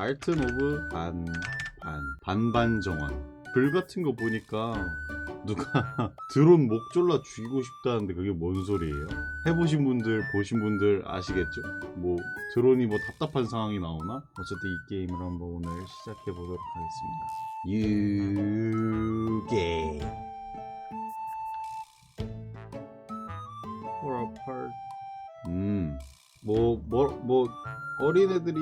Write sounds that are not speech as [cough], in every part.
갈튼 오브 반, 반, 반반 정원. 글 같은 거 보니까 누가 [laughs] 드론 목 졸라 죽이고 싶다는데 그게 뭔 소리예요? 해보신 분들, 보신 분들 아시겠죠? 뭐 드론이 뭐 답답한 상황이 나오나? 어쨌든 이 게임을 한번 오늘 시작해 보도록 하겠습니다. 유게 apart. 음, 뭐, 뭐, 뭐, 어린애들이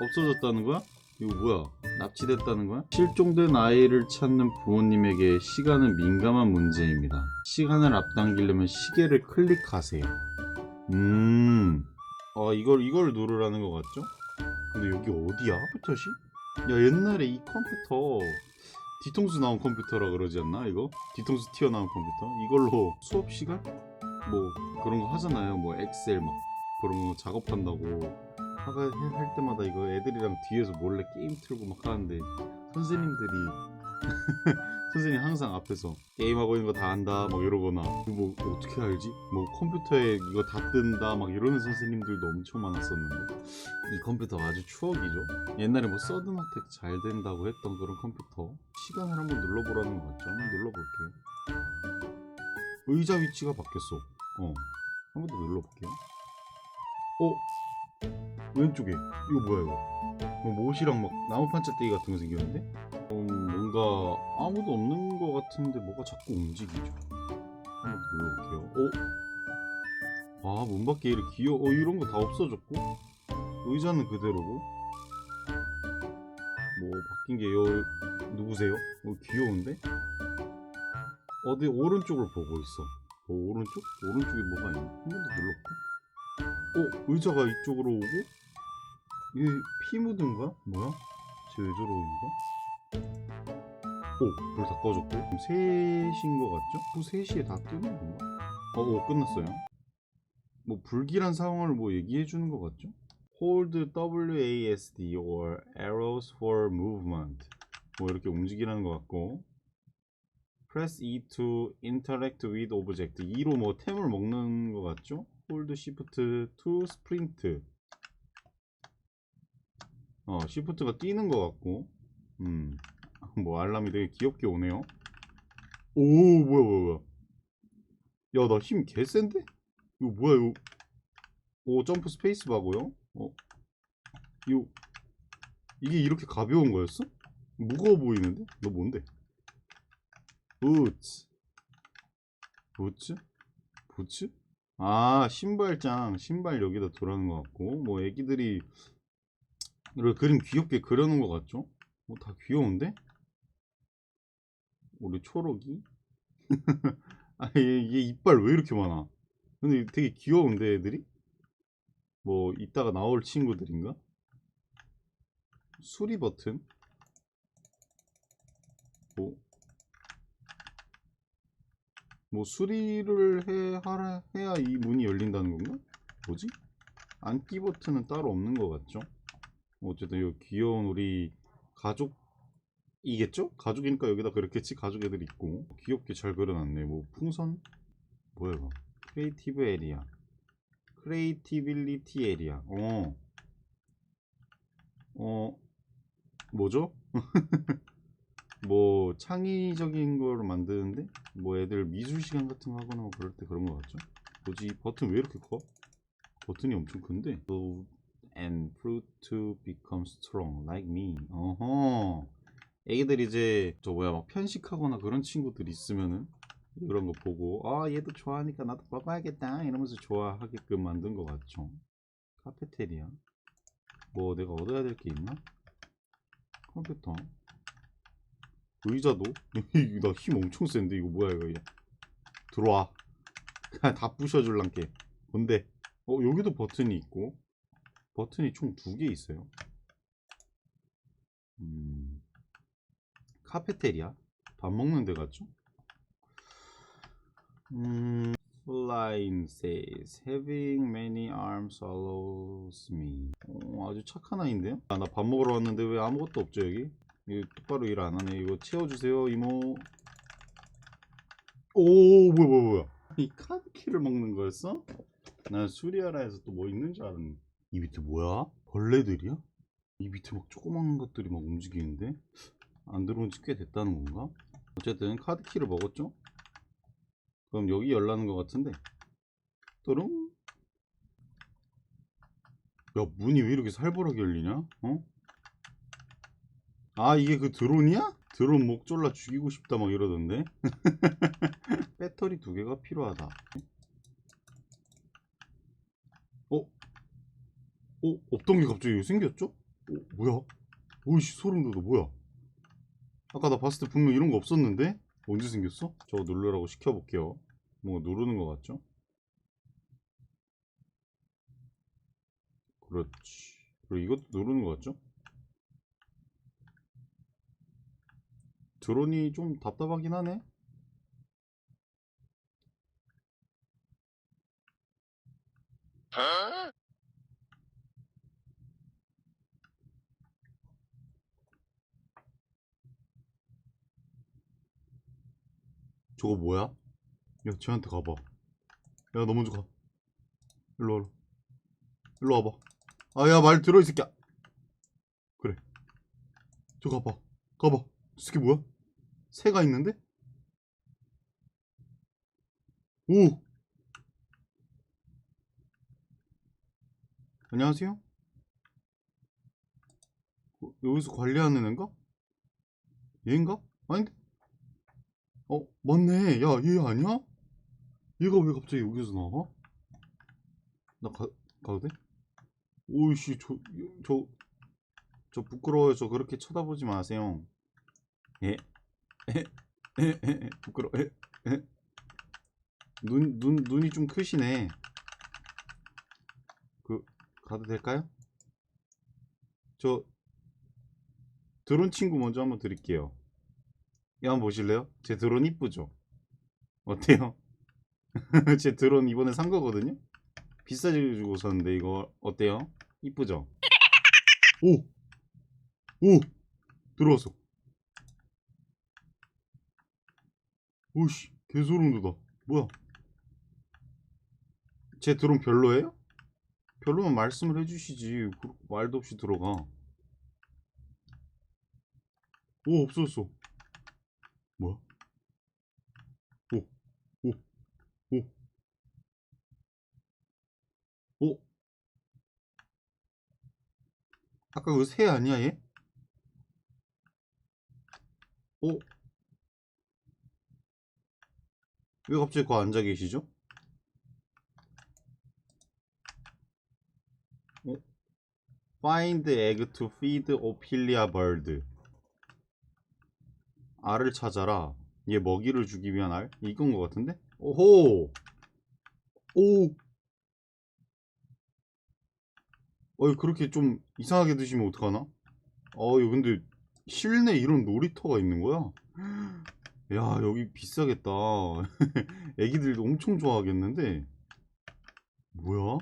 없어졌다는 거야? 이거 뭐야? 납치됐다는 거야? 실종된 아이를 찾는 부모님에게 시간은 민감한 문제입니다. 시간을 앞당기려면 시계를 클릭하세요. 음, 아, 이걸, 이걸 누르라는 것 같죠? 근데 여기 어디야? 부터시? 야, 옛날에 이 컴퓨터, 뒤통수 나온 컴퓨터라 그러지 않나? 이거? 뒤통수 튀어나온 컴퓨터? 이걸로 수업 시간? 뭐 그런 거 하잖아요. 뭐 엑셀 막 그런 거 작업한다고 하가 할 때마다 이거 애들이랑 뒤에서 몰래 게임 틀고 막 하는데 선생님들이 [laughs] 선생님 항상 앞에서 게임하고 있는 거 다 안다 막 이러거나 뭐 어떻게 알지? 뭐 컴퓨터에 이거 다 뜬다 막 이러는 선생님들도 엄청 많았었는데 이 컴퓨터 아주 추억이죠. 옛날에 뭐 서든어택 잘 된다고 했던 그런 컴퓨터 시간을 한번 눌러보라는 거 같죠? 한번 눌러볼게요. 의자 위치가 바뀌었어. 어. 한번 더 눌러볼게요. 어? 왼쪽에. 이거 뭐야, 이거? 뭐 못이랑 막 나무 판자떼기 같은 거 생겼는데? 어, 뭔가 아무도 없는 거 같은데 뭐가 자꾸 움직이죠. 한번더 눌러볼게요. 어? 아, 문 밖에 이렇게 귀여워. 어, 이런 거 다 없어졌고. 의자는 그대로고. 뭐, 바뀐 게 요, 누구세요? 어, 귀여운데? 어디 오른쪽을 보고 있어. 어, 오른쪽? 오른쪽에 뭐가 있나? 한 번 더 눌러볼까? 어, 의자가 이쪽으로 오고? 이게 피 묻은 거야? 뭐야? 쟤 왜 저러는 거야? 오, 불 다 꺼졌고. 그럼 3시인 거 같죠? 또 3시에 다 뜨는 건가? 어, 어, 끝났어요. 뭐 불길한 상황을 뭐 얘기해 주는 거 같죠? Hold WASD or arrows for movement. 뭐 이렇게 움직이라는 것 같고. Press E to interact with object. E로 뭐 템을 먹는 것 같죠? Hold Shift to sprint. 어, Shift가 뛰는 것 같고. 음, [laughs] 뭐 알람이 되게 귀엽게 오네요. 오, 뭐야, 뭐야, 뭐야. 야, 나 힘 개센데? 이거 뭐야, 이거. 오, 점프 스페이스 바고요. 어, 이거, 이게 이렇게 가벼운 거였어? 무거워 보이는데? 너 뭔데? 부츠 부츠? 부츠? 아 신발장 신발 여기다 두라는 것 같고 뭐 애기들이 이렇게 그림 귀엽게 그려놓은 것 같죠? 뭐 다 귀여운데? 우리 초록이? [laughs] 아 얘, 얘 이빨 왜 이렇게 많아? 근데 되게 귀여운데 애들이? 뭐 이따가 나올 친구들인가? 수리 버튼? 뭐 뭐 수리를 해, 하라, 해야 이 문이 열린다는 건가? 뭐지? 안기 버튼은 따로 없는 것 같죠? 어쨌든 이 귀여운 우리 가족이겠죠? 가족이니까 여기다 그렇겠지? 가족 애들 있고 귀엽게 잘 그려놨네 뭐 풍선? 뭐야 이거 크리에이티브 에리아 크리에이티빌리티 에리아 어 어, 뭐죠? [laughs] 뭐 창의적인 걸 만드는데 뭐 애들 미술 시간 같은 거 하거나 뭐 그럴 때 그런 거 같죠? 뭐지? 이 버튼 왜 이렇게 커? 버튼이 엄청 큰데? So and fruit to become strong like me. 어허. 애기들 이제 저 뭐야 막 편식하거나 그런 친구들 있으면은 이런 거 보고 아 얘도 좋아하니까 나도 먹어야겠다 이러면서 좋아하게끔 만든 것 같죠? 카페테리아. 뭐 내가 얻어야 될 게 있나? 컴퓨터 의자도? [laughs] 나 힘 엄청 센데 이거 뭐야 이거 들어와. [laughs] 다 부셔줄란게 뭔데? 어 여기도 버튼이 있고. 버튼이 총 두 개 있어요. 음. 카페테리아? 밥 먹는 데 같죠? 음 Line says having many arms allows me. 어, 아주 착한 아이인데요? 아, 나 밥 먹으러 왔는데 왜 아무것도 없죠 여기? 이거 똑바로 일 안 하네. 이거 채워주세요, 이모. 오, 뭐야, 뭐야, 뭐야. 이 카드키를 먹는 거였어? 난 수리하라 해서 또 뭐 있는 줄 알았는데. 이 밑에 뭐야? 벌레들이야? 이 밑에 막 조그만 것들이 막 움직이는데 안 들어온 지 꽤 됐다는 건가? 어쨌든 카드 키를 먹었죠? 그럼 여기 열라는 것 같은데 또롱 야 문이 왜 이렇게 살벌하게 열리냐? 어? 아 이게 그 드론이야? 드론 목 졸라 죽이고 싶다 막 이러던데 [laughs] 배터리 두 개가 필요하다 어? 어? 없던 게 갑자기 여기 생겼죠? 어? 뭐야? 오이씨 소름 돋아 뭐야 아까 나 봤을 때 분명 이런 거 없었는데? 언제 생겼어? 저거 누르라고 시켜볼게요 뭔가 누르는 거 같죠? 그렇지 그리고 이것도 누르는 거 같죠? 드론이 좀 답답하긴 하네. 저거 뭐야? 야 쟤한테 가봐. 야 너 먼저 가. 일로 와라. 일로 와봐. 아 야 말 들어 이 새끼야. 그래. 저 가봐. 가봐. 저 새끼 뭐야? 새가 있는데? 오 안녕하세요 어, 여기서 관리하는 애인가? 얘인가? 아닌데? 어 맞네 야 얘 아니야? 얘가 왜 갑자기 여기서 나와? 나 가, 가도 돼? 오이씨 저, 저, 저 부끄러워요 저 그렇게 쳐다보지 마세요 예? [laughs] 에? 에? 눈, 눈, 눈이 좀 크시네 그 가도 될까요? 저 드론 친구 먼저 한번 드릴게요 이 한번 보실래요? 제 드론 이쁘죠? 어때요? [laughs] 제 드론 이번에 산 거거든요? 비싸게 주고 샀는데 이거 어때요? 이쁘죠? 오! 오! 들어왔어 오씨 개소름 돋아 뭐야 제 드론 별로예요? 별로면 말씀을 해주시지 그 말도 없이 들어가 오 없어졌어 뭐야? 오, 오, 오, 오. 아까 그새 아니야 얘? 오. 왜 갑자기 거 앉아 계시죠? 어? Find egg to feed Ophelia bird. 알을 찾아라. 얘 먹이를 주기 위한 알? 이건 것 같은데? 오호! 오! 어이, 그렇게 좀 이상하게 드시면 어떡하나? 어이, 근데 실내 이런 놀이터가 있는 거야? 야, 여기 비싸겠다. [laughs] 애기들도 엄청 좋아하겠는데? 뭐야?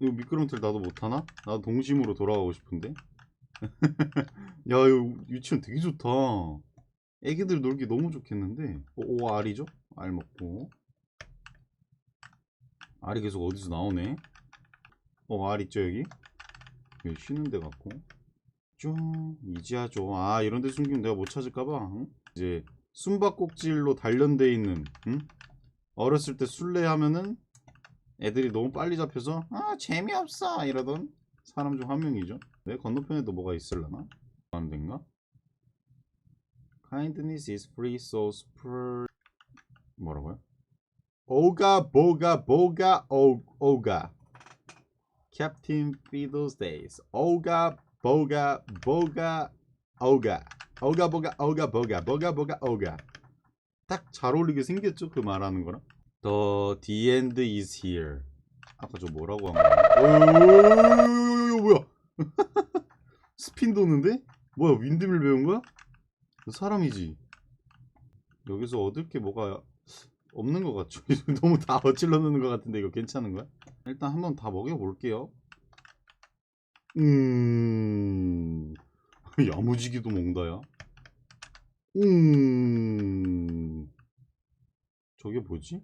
이거 미끄럼틀 나도 못하나? 나도 동심으로 돌아가고 싶은데? [laughs] 야, 이거 유치원 되게 좋다. 애기들 놀기 너무 좋겠는데. 오, 오, 알이죠? 알 먹고. 알이 계속 어디서 나오네. 어, 알 있죠, 여기? 여기 쉬는 데 같고. 좀, 이지하죠. 아, 이런 데 숨기면 내가 못 찾을까봐. 응? 이제, 숨바꼭질로 단련돼 있는, 응? 어렸을 때 술래 하면은 애들이 너무 빨리 잡혀서, 아, 재미없어! 이러던 사람 중 한 명이죠. 내 건너편에도 뭐가 있을라나? 안 된가? Kindness is free, so spur... 뭐라고요? 오가 보가 보가 오 오가 Captain Fiddle's Days 오가 보가 보가 오가 오가 보가 오가 보가 보가 보가 오가 딱 잘 어울리게 생겼죠 그 말하는 거랑 The the end is here 아까 저 뭐라고 한 거야? 오 뭐야 [laughs] 스핀 도는데? 뭐야 윈드밀 배운 거야? 사람이지 여기서 얻을 게 뭐가 없는 것 같죠? [laughs] 너무 다 어질러 놓는 것 같은데 이거 괜찮은 거야? 일단 한번 다 먹여 볼게요 음... 야무지기도 먹다야 음... 저게 뭐지?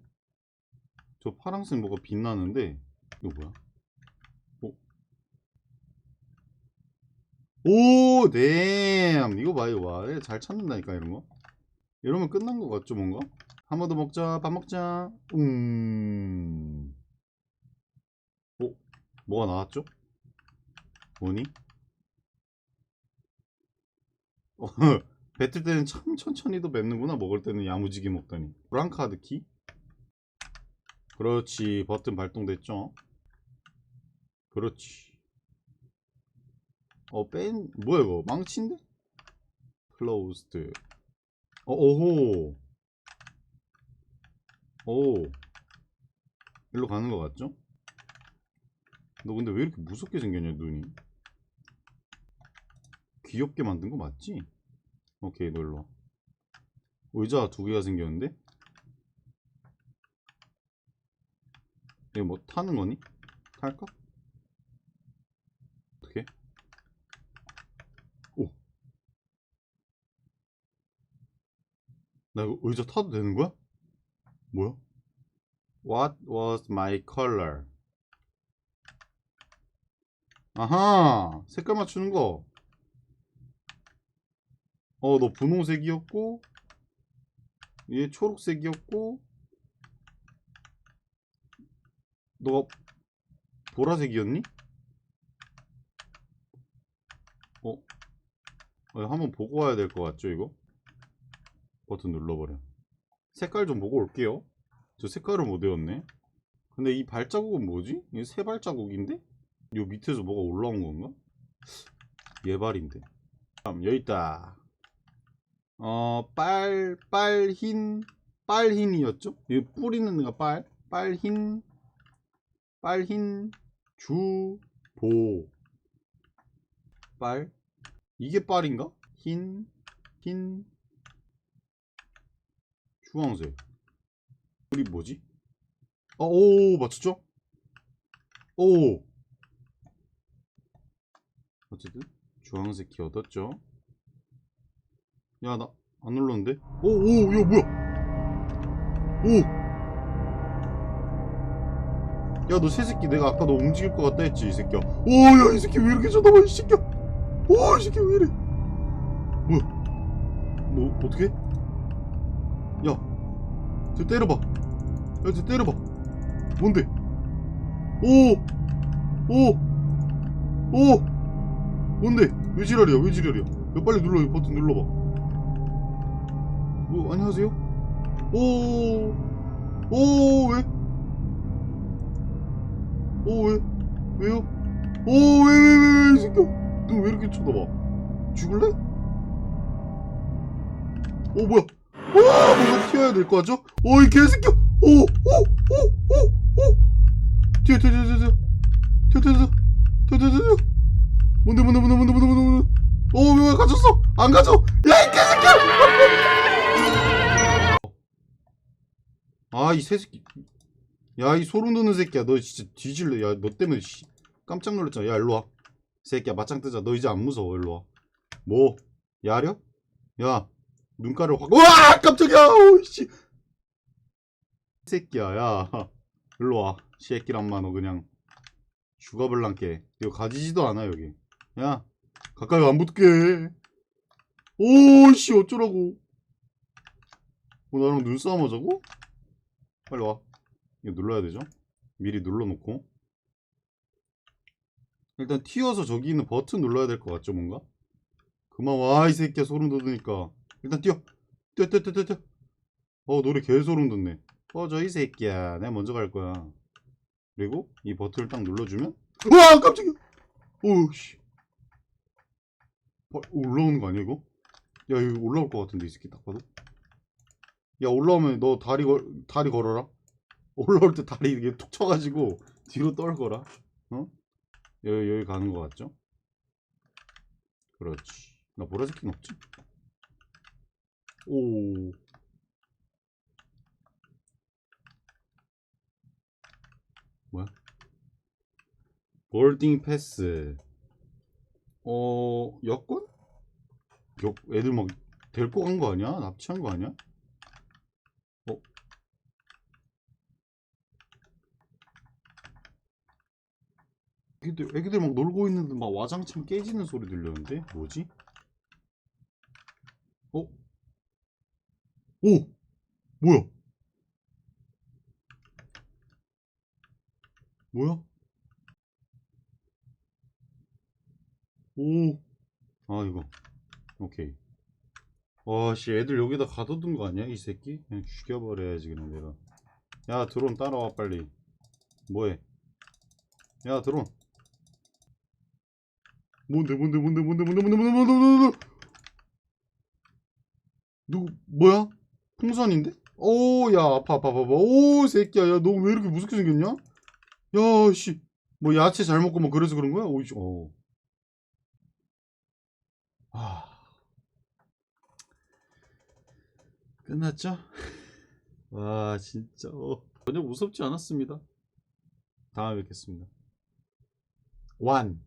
저 파랑색 뭐가 빛나는데 이거 뭐야? 어? 오, 댐. 이거 봐, 이거 봐. 얘잘 찾는다니까, 이런 거. 이러면 끝난 거 같죠, 뭔가? 한 번 더 먹자, 밥 먹자. 음. 오, 뭐가 나왔죠? 뭐니? 어, [laughs] 뱉을 때는 참 천천히도 뱉는구나, 먹을 때는 야무지게 먹더니. 브랑카드 키? 그렇지, 버튼 발동됐죠? 그렇지. 어, 뺀, 뭐야, 이거? 망치인데? 클로우스드. 어, 오호. 오. 일로 가는 거 같죠? 너 근데 왜 이렇게 무섭게 생겼냐, 눈이? 귀엽게 만든 거 맞지? 오케이, 와. 의자 두 개가 생겼는데? 이거 뭐 타는 거니? 탈까? 어떻게? 오. 나 이거 의자 타도 되는 거야? 뭐야? What was my color? 아하! 색깔 맞추는 거. 어, 너 분홍색이었고, 얘 초록색이었고, 너가 보라색이었니? 어? 어, 한번 보고 와야 될 것 같죠, 이거? 버튼 눌러버려. 색깔 좀 보고 올게요. 저 색깔을 못 외웠네. 근데 이 발자국은 뭐지? 이게 새 발자국인데? 요 밑에서 뭐가 올라온 건가? 얘 발인데. 다음, 여기 있다. 어, 빨, 빨흰, 빨흰이었죠? 뿔 있는 데가 빨, 빨흰, 빨흰, 주, 보. 빨? 이게 빨인가? 흰, 흰, 주황색. 우리 뭐지? 어, 오, 맞췄죠? 오. 어쨌든 주황색 키 얻었죠. 야, 나안 눌렀는데? 오, 오, 야, 뭐야? 오. 야, 너 새새끼 내가 아까 너 움직일 것 같다 했지, 이 새끼야. 오, 야, 이 새끼 왜 이렇게 쳐다봐, 이 새끼야. 오, 이 새끼 왜 이래? 뭐야? 뭐, 어떻게? 야, 저 때려봐. 야, 저 때려봐. 뭔데? 오! 오! 오! 뭔데? 왜 지랄이야? 왜 지랄이야? 야, 빨리 눌러, 이 버튼 눌러봐. 뭐, 안녕하세요? 오! 오, 왜? 오, 왜? 왜요? 오, 왜, 왜, 왜, 왜, 이 새끼야? 너왜 이렇게 쳐다봐? 죽을래? 오, 뭐야? 오, 뭔가 튀어야 될 거 같죠? 오, 이 개새끼야! 오, 오, 오, 오, 오! 튀어, 튀어, 튀어, 튀어, 튀어, 튀어, 튀어, 튀어, 튀어, 튀어. 뭔데, 뭔데, 뭔데, 뭔데, 뭔데, 뭔데, 뭔데? 오, 왜 갇혔어? 안 갇혀! 야, 이 개새끼야! 아, 이 새새끼. 야, 이 소름 돋는 새끼야. 너 진짜 뒤질래. 야, 너 때문에 씨, 깜짝 놀랐잖아. 야, 일로 와. 새끼야, 맞짱 뜨자. 너 이제 안 무서워. 일로 와. 뭐? 야려? 야, 눈가를 확. 와! 깜짝이야! 오, 씨. 새끼야, 야. 일로 와. 새끼란마, 너 그냥. 죽어볼란게. 이거 가지지도 않아, 여기. 야, 가까이 안 붙게. 오, 씨, 어쩌라고. 뭐, 나랑 눈싸움 하자고? 빨리 와. 이거 눌러야 되죠? 미리 눌러놓고. 일단 튀어서 저기 있는 버튼 눌러야 될 것 같죠, 뭔가? 그만 와, 이 새끼야, 소름 돋으니까. 일단 뛰어! 뛰어, 뛰어, 뛰어, 뛰어. 어, 노래 개 소름 돋네. 꺼져, 이 새끼야. 내가 먼저 갈 거야. 그리고 이 버튼을 딱 눌러주면, 우와, 깜짝이야! 오우, 씨. 어, 올라오는 거 아니야, 이거? 야, 이거 올라올 것 같은데, 이 새끼 딱 봐도. 야, 올라오면 너 다리 걸, 다리 걸어라. [laughs] 올라올 때 다리 이렇게 툭 쳐가지고 뒤로 떨거라. 어? 여기, 여기 가는 거 같죠? 그렇지. 나 보라색 킹 없지? 오. 뭐야? 볼딩 패스. 어, 여권? 여, 애들 막 데리고 간 거 아니야? 납치한 거 아니야? 어? 애기들, 애기들 막 놀고 있는데 막 와장창 깨지는 소리 들렸는데? 뭐지? 어? 오! 뭐야? 뭐야? 오! 아, 이거. 오케이. 와, 씨, 애들 여기다 가둬둔 거 아니야? 이 새끼? 그냥 죽여버려야지, 그냥 내가. 야, 드론 따라와, 빨리. 뭐해? 야, 드론. 뭔데, 뭔데, 뭔데, 뭔데, 뭔데, 뭔데, 뭔데, 뭔데, 뭔데, 뭔데. 누구, 뭐야? 풍선인데? 오, 야, 아파, 아파, 아파, 아파. 오, 새끼야, 야, 너 왜 이렇게 무섭게 생겼냐? 야, 씨. 뭐, 야채 잘 먹고 뭐, 그래서 그런 거야? 오이, 씨, 어. 아. 끝났죠? [laughs] 와, 진짜. 어. 전혀 무섭지 않았습니다. 다음에 뵙겠습니다. 완.